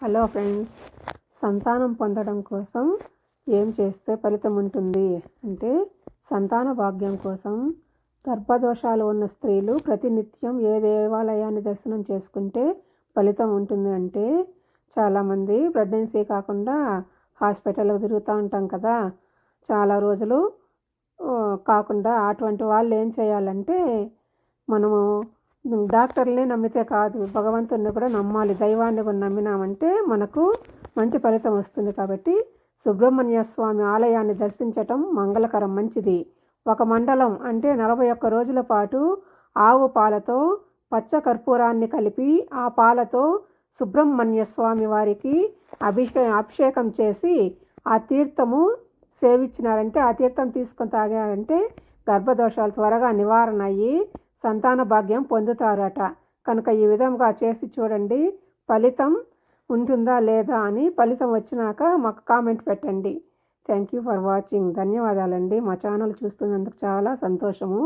Hello friends సంతానం పొందడం కోసం ఏం చేస్తే ఫలితం ఉంటుంది? అంటే సంతాన భాగ్యం కోసం గర్భదోషాలు ఉన్న స్త్రీలు ప్రతినిత్యం ఏ దేవాలయాన్ని దర్శనం చేసుకుంటే ఫలితం ఉంటుంది అంటే చాలామంది ప్రెగ్నెన్సీ కాకుండా హాస్పిటల్కి తిరుగుతూ ఉంటాం కదా. చాలా రోజులు కాకుండా అటువంటి వాళ్ళు ఏం చేయాలంటే మనము డాక్టర్ని నమ్మితే కాదు. భగవంతుని కూడా నమ్మాలి. దైవాన్ని కూడా నమ్మినామంటే మనకు మంచి ఫలితం వస్తుంది కాబట్టి సుబ్రహ్మణ్య స్వామి ఆలయాన్ని దర్శించటం మంగళకరం మంచిది. ఒక మండలం అంటే నలభై ఒక్క రోజుల పాటు ఆవు పాలతో పచ్చ కర్పూరాన్ని కలిపి ఆ పాలతో సుబ్రహ్మణ్య స్వామి వారికి అభిషే అభిషేకం చేసి ఆ తీర్థము సేవించినారంటే ఆ తీర్థం తీసుకొని తాగారంటే గర్భదోషాలు త్వరగా నివారణ అయ్యి సంతాన భాగ్యం పొందుతారట. కనుక ఈ విధంగా చేసి చూడండి. ఫలితం ఉంటుందా లేదా అని ఫలితం వచ్చినాక మాకు కామెంట్ పెట్టండి. థ్యాంక్ యూ ఫర్ వాచింగ్ ధన్యవాదాలండి. మా ఛానల్ చూస్తున్నందుకు చాలా సంతోషము.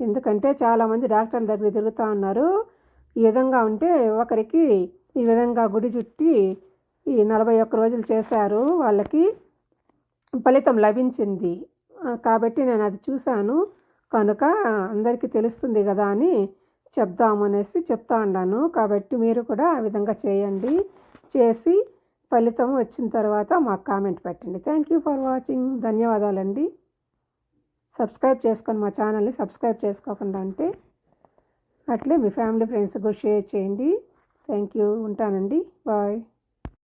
ఎందుకంటే చాలామంది డాక్టర్ల దగ్గర తిరుగుతూ ఉన్నారు. ఈ విధంగా ఉంటే ఒకరికి ఈ విధంగా గుడి చుట్టి ఈ నలభై ఒక్క రోజులు చేశారు. వాళ్ళకి ఫలితం లభించింది. కాబట్టి నేను అది చూశాను. కనుక అందరికీ తెలుస్తుంది కదా అని చెప్దామనేసి చెప్తా ఉన్నాను. కాబట్టి మీరు కూడా ఆ విధంగా చేయండి. చేసి ఫలితం వచ్చిన తర్వాత మాకు కామెంట్ పెట్టండి. థ్యాంక్ యూ ఫర్ వాచింగ్ ధన్యవాదాలండి. సబ్స్క్రైబ్ చేసుకొని మా ఛానల్ని సబ్స్క్రైబ్ చేసుకోకుండా అంటే అట్లే మీ ఫ్యామిలీ ఫ్రెండ్స్ కూడా షేర్ చేయండి. థ్యాంక్ యూ ఉంటానండి. బాయ్